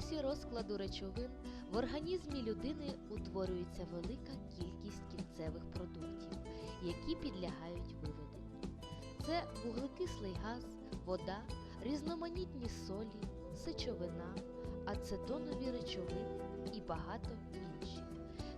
процесі розкладу речовин в організмі людини утворюється велика кількість кінцевих продуктів, які підлягають виведенню. Це вуглекислий газ, вода, різноманітні солі, сечовина, ацетонові речовини і багато інших.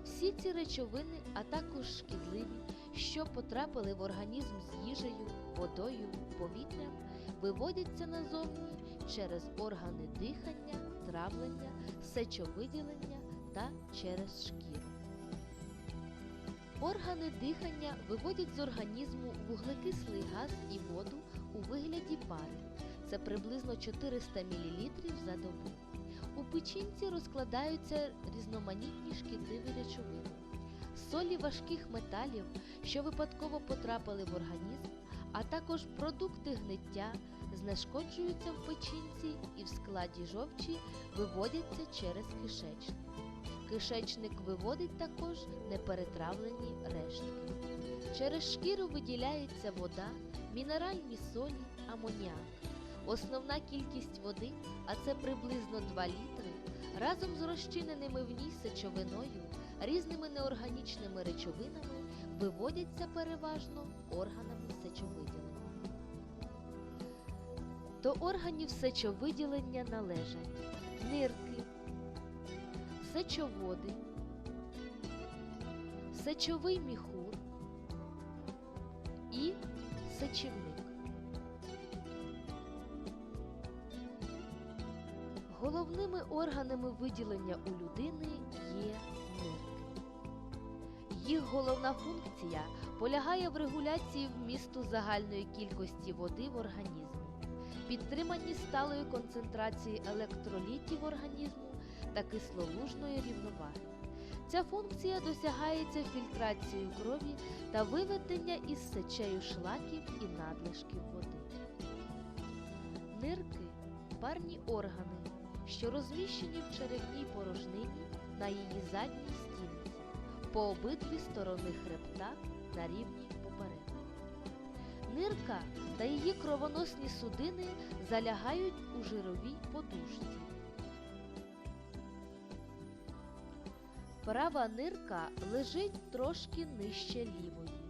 Всі ці речовини, а також шкідливі, що потрапили в організм з їжею, водою, повітрям, виводяться назовні через органи дихання, травлення, сечовиділення та через шкіру. Органи дихання виводять з організму вуглекислий газ і воду у вигляді пари. Це приблизно 400 мл за добу. У печінці розкладаються різноманітні шкідливі речовини, солі важких металів, що випадково потрапили в організм, а також продукти гниття знешкоджуються в печінці і в складі жовчі виводяться через кишечник. Кишечник виводить також неперетравлені рештки. Через шкіру виділяється вода, мінеральні солі, амоніак. Основна кількість води, а це приблизно 2 літри, разом з розчиненими в ній сечовиною, різними неорганічними речовинами виводяться переважно органами сечовиділення. До органів сечовиділення належать нирки, сечоводи, сечовий міхур і сечівник. Головними органами виділення у людини є нирки. Їх головна функція полягає в регуляції вмісту загальної кількості води в організмі, підтриманні сталої концентрації електролітів організму та кислолужної рівноваги. Ця функція досягається фільтрацією крові та виведення із сечею шлаків і надлишків води. Нирки парні органи, що розміщені в черевній порожнині на її задній стінці, по обидві сторони хребта на рівні. Нирка та її кровоносні судини залягають у жировій подушці. Права нирка лежить трошки нижче лівої.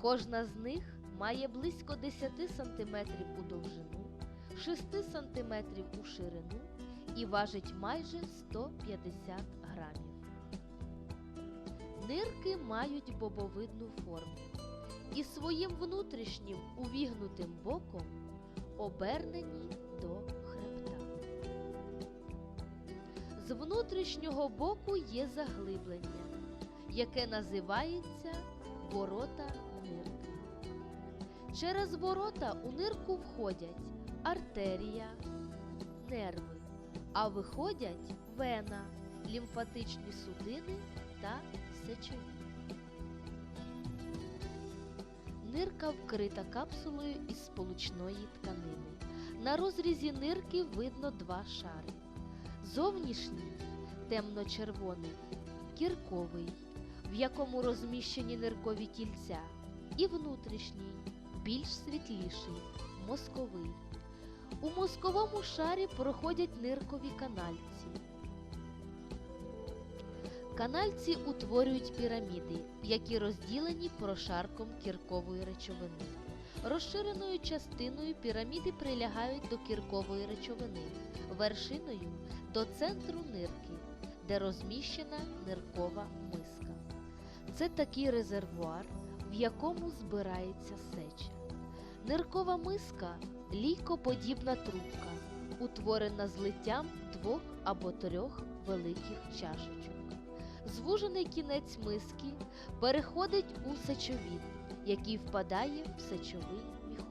Кожна з них має близько 10 см у довжину, 6 см у ширину і важить майже 150 грамів. Нирки мають бобовидну форму і своїм внутрішнім увігнутим боком обернені до хребта. З внутрішнього боку є заглиблення, яке називається ворота нирки. Через ворота у нирку входять артерія, нерви, а виходять вена, лімфатичні судини та сечові. Нирка вкрита капсулою із сполучної тканини. На розрізі нирки видно два шари. Зовнішній темно-червоний, кірковий, в якому розміщені ниркові кільця, і внутрішній, більш світліший, мозковий. У мозковому шарі проходять ниркові канальці. Канальці утворюють піраміди, які розділені прошарком кіркової речовини. Розширеною частиною піраміди прилягають до кіркової речовини, вершиною до центру нирки, де розміщена ниркова миска. Це такий резервуар, в якому збирається сеча. Ниркова миска лійкоподібна трубка, утворена злиттям двох або трьох великих чашечок. Звужений кінець миски переходить у сечовід, який впадає в сечовий міхур.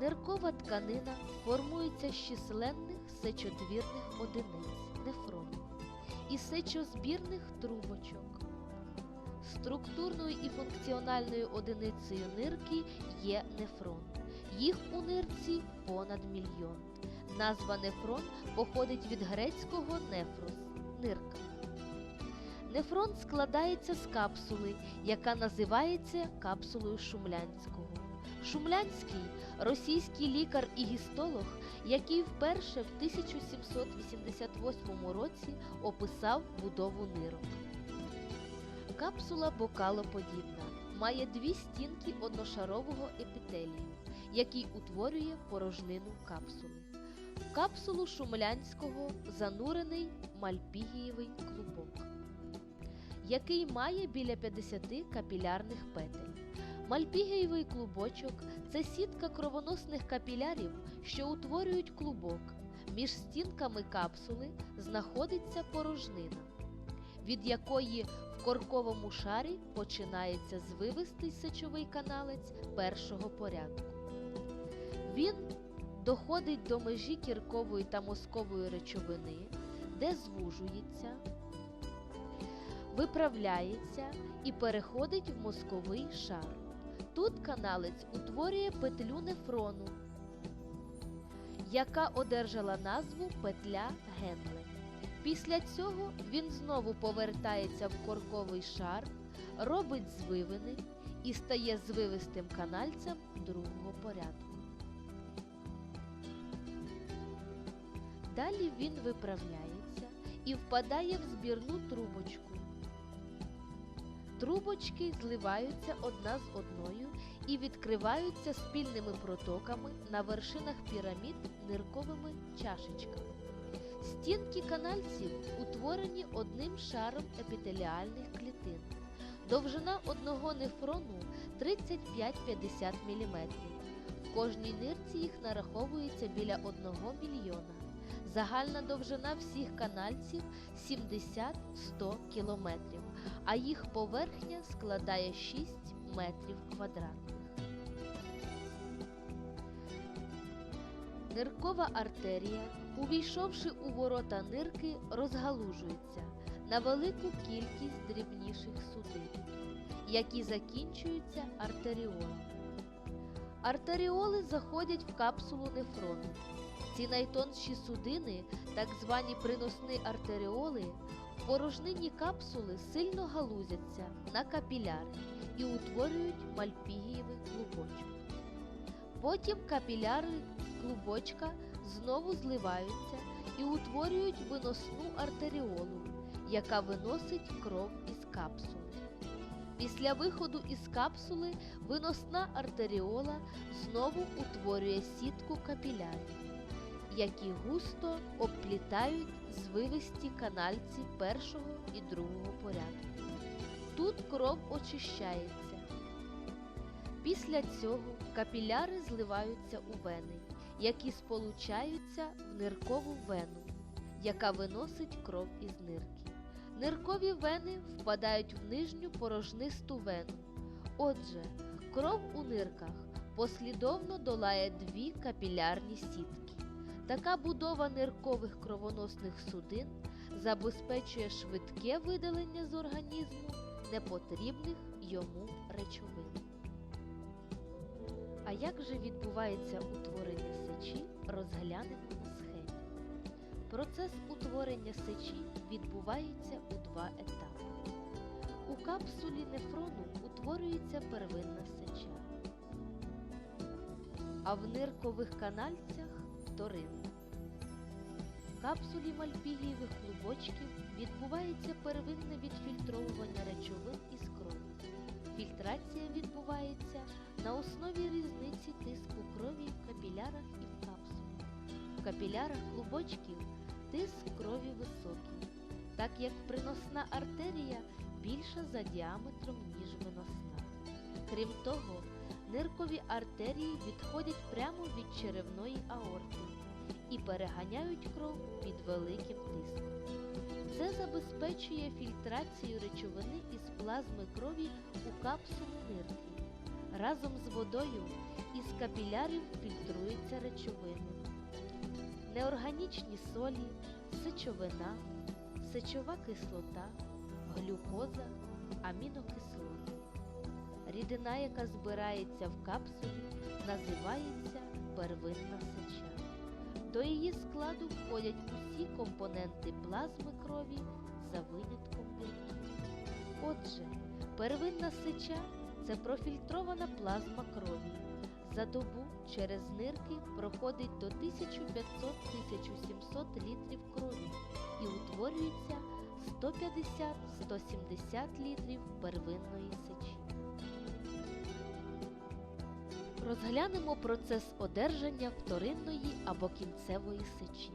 Ниркова тканина формується з численних сечотвірних одиниць нефронів і сечозбірних трубочок. Структурною і функціональною одиницею нирки є нефрон. Їх у нирці понад мільйон. Назва нефрон походить від грецького нефрос нирка. Нефрон складається з капсули, яка називається капсулою Шумлянського. Шумлянський російський лікар і гістолог, який вперше в 1788 році описав будову нирок. Капсула бокалоподібна, має дві стінки одношарового епітелію, який утворює порожнину капсули. Капсулу Шумлянського занурений мальпігієвий клубок, який має біля 50 капілярних петель. Мальпігієвий клубочок це сітка кровоносних капілярів, що утворюють клубок. Між стінками капсули знаходиться порожнина, від якої в корковому шарі починається звивистий сечовий каналець першого порядку. Він доходить до межі кіркової та мозкової речовини, де звужується, виправляється і переходить в мозковий шар. Тут каналець утворює петлю нефрону, яка одержала назву петля Генле. Після цього він знову повертається в корковий шар, робить звивини і стає звивистим канальцем другого порядку. Далі він виправляється і впадає в збірну трубочку. Трубочки зливаються одна з одною і відкриваються спільними протоками на вершинах пірамід нирковими чашечками. Стінки канальців утворені одним шаром епітеліальних клітин. Довжина одного нефрону 35-50 мм. В кожній нирці їх нараховується біля 1 мільйона. Загальна довжина всіх канальців 70-100 км, а їх поверхня складає 6 метрів квадратних. Ниркова артерія, увійшовши у ворота нирки, розгалужується на велику кількість дрібніших судин, які закінчуються артеріолами. Артеріоли заходять в капсулу нефрону. Ці найтонші судини, так звані приносні артеріоли, в порожнині капсули сильно галузяться на капіляри і утворюють мальпігієвий клубочок. Потім капіляри клубочка знову зливаються і утворюють виносну артеріолу, яка виносить кров із капсули. Після виходу із капсули виносна артеріола знову утворює сітку капілярів, які густо обплітають звивисті канальці першого і другого порядку. Тут кров очищається. Після цього капіляри зливаються у вени, які сполучаються в ниркову вену, яка виносить кров із нирки. Ниркові вени впадають в нижню порожнисту вену. Отже, кров у нирках послідовно долає дві капілярні сітки. Така будова ниркових кровоносних судин забезпечує швидке видалення з організму непотрібних йому речовин. А як же відбувається утворення сечі, розглянемо на схемі. Процес утворення сечі відбувається у два етапи. У капсулі нефрону утворюється первинна сеча, а в ниркових канальцях вторинна. В капсулі мальпігієвих клубочків відбувається первинне відфільтровування речовин із крові. Фільтрація відбувається на основі різниці тиску крові в капілярах і в капсулі. В капілярах клубочків тиск крові високий, так як приносна артерія більша за діаметром, ніж виносна. Крім того, ниркові артерії відходять прямо від черевної аорти і переганяють кров під великим тиском. Це забезпечує фільтрацію речовини із плазми крові у капсулу нирки. Разом з водою із капілярів фільтруються речовини. Неорганічні солі, сечовина, сечова кислота, глюкоза, амінокислоти. Рідина, яка збирається в капсулі, називається первинна сеча. До її складу входять усі компоненти плазми крові за винятком білків. Отже, первинна сеча це профільтрована плазма крові. За добу через нирки проходить до 1500-1700 літрів крові і утворюється 150-170 літрів первинної сечі. Розглянемо процес одержання вторинної або кінцевої сечі.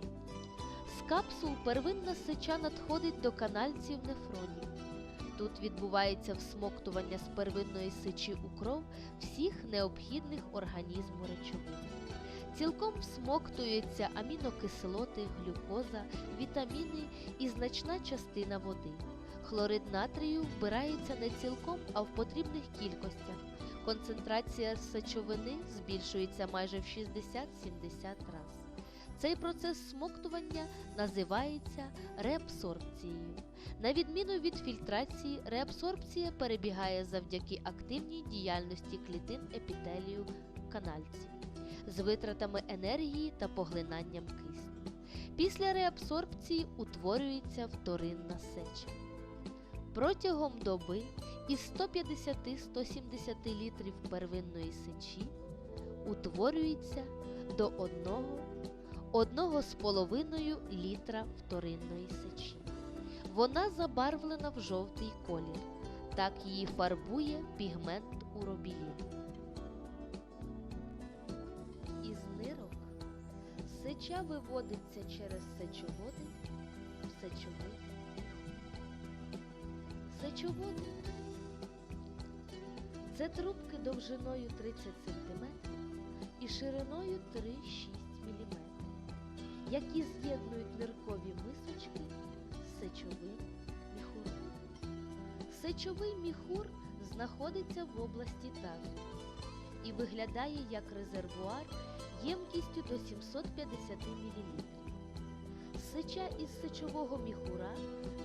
З капсул первинна сеча надходить до канальців нефронів. Тут відбувається всмоктування з первинної сечі у кров всіх необхідних організму речовин. Цілком всмоктуються амінокислоти, глюкоза, вітаміни і значна частина води. Хлорид натрію вбирається не цілком, а в потрібних кількостях. Концентрація сечовини збільшується майже в 60-70 раз. Цей процес смоктування називається реабсорбцією. На відміну від фільтрації, реабсорбція перебігає завдяки активній діяльності клітин епітелію канальців з витратами енергії та поглинанням кисню. Після реабсорбції утворюється вторинна сеча. Протягом доби із 150-170 літрів первинної сечі утворюється до 1 1,5 літра вторинної сечі. Вона забарвлена в жовтий колір. Так її фарбує пігмент уробілін. Із нирок сеча виводиться через сечоводи в сечовий. Сечоводи це трубки довжиною 30 см і шириною 3-6 мм, які з'єднують ниркові мисочки з сечовим міхуром. Сечовий міхур знаходиться в області тазу і виглядає як резервуар ємкістю до 750 мл. Сеча із сечового міхура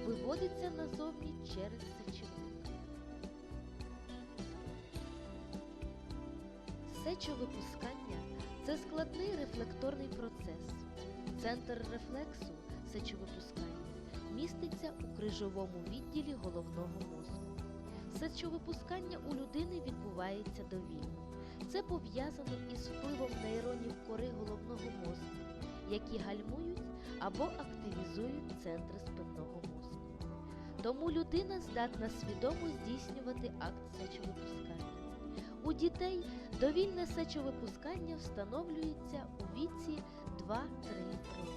виводиться назовні через сечовик. Сечовипускання це складний рефлекторний процес. Центр рефлексу сечовипускання міститься у крижовому відділі головного мозку. Сечовипускання у людини відбувається довільно. Це пов'язано із впливом нейронів кори головного мозку, які гальмують або активізують центри спинного мозку. Тому людина здатна свідомо здійснювати акт сечовипускання. У дітей довільне сечовипускання встановлюється у віці 2-3 роки.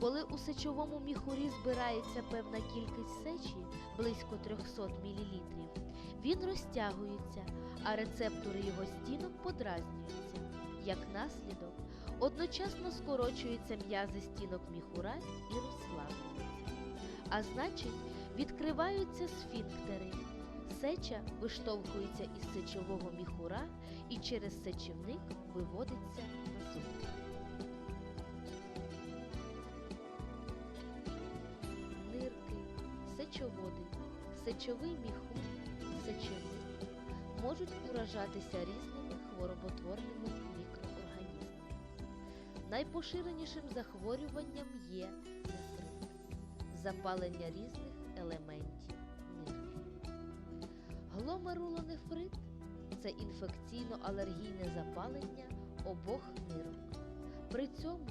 Коли у сечовому міхурі збирається певна кількість сечі, близько 300 мл, він розтягується, а рецептори його стінок подразнюються. Як наслідок, одночасно скорочуються м'язи стінок міхура і розслаблюються. А значить, відкриваються сфінктери. Сеча виштовхується із сечового міхура і через сечівник виводиться назовні. Нирки, сечоводи, сечовий міхур, сечовик можуть уражатися різними хвороботворними мікроорганізмами. Найпоширенішим захворюванням є нефрит – запалення різних це інфекційно-алергійне запалення обох нирок. При цьому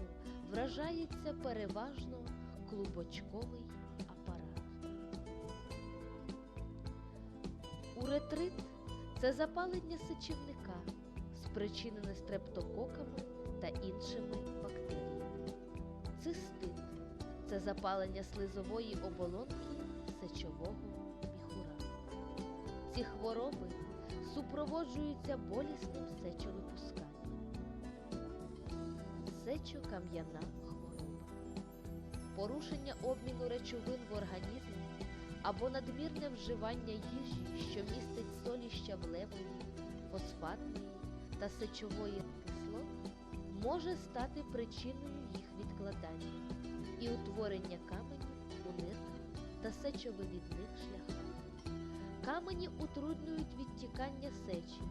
вражається переважно клубочковий апарат. Уретрит це запалення сечівника, спричинене стрептококами та іншими бактеріями. Цистит це запалення слизової оболонки сечового міхура. Ці хвороби супроводжуються болісним сечовипусканням. Сечокам'яна хвороба. Порушення обміну речовин в організмі або надмірне вживання їжі, що містить солі щавлевої, фосфатної та сечової кислот, може стати причиною їх відкладання і утворення каменів у нирках та сечовивідних шляхах. Камені утруднюють відтікання сечі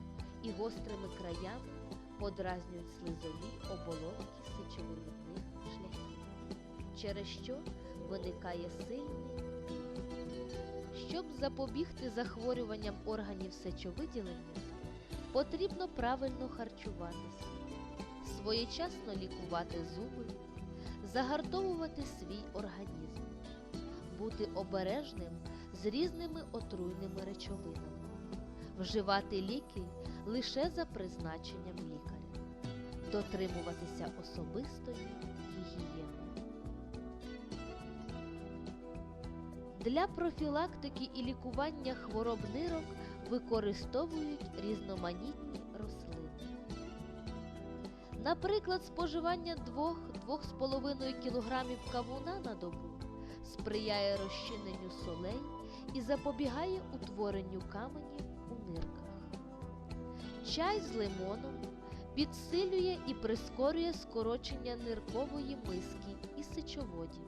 і гострими краями подразнюють слизові оболонки сечовивідних шляхів, через що виникає сильний. Щоб запобігти захворюванням органів сечовиділення, потрібно правильно харчуватися, своєчасно лікувати зуби, загартовувати свій організм, бути обережним з різними отруйними речовинами, вживати ліки лише за призначенням лікаря, дотримуватися особистої гігієни. Для профілактики і лікування хвороб нирок використовують різноманітні рослини. Наприклад, споживання 2-2,5 кг кавуна на добу сприяє розчиненню солей і запобігає утворенню каменів у нирках. Чай з лимоном підсилює і прискорює скорочення ниркової миски і сечоводів.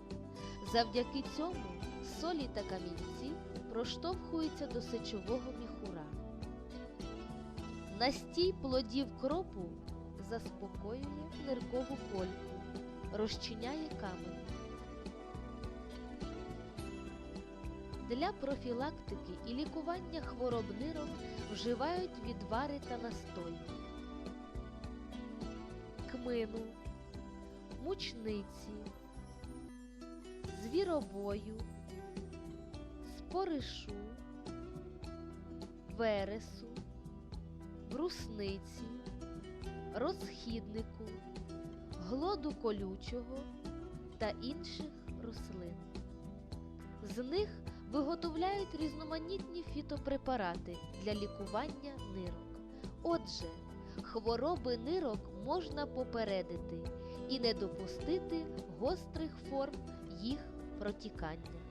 Завдяки цьому солі та камінці проштовхуються до сечового міхура. Настій плодів кропу заспокоює ниркову кольку, розчиняє камені. Для профілактики і лікування хвороб нирок вживають відвари та настої кмину, мучниці, звіробою, споришу, вересу, брусниці, розхіднику, глоду колючого та інших рослин. З них виготовляють різноманітні фітопрепарати для лікування нирок. Отже, хвороби нирок можна попередити і не допустити гострих форм їх протікання.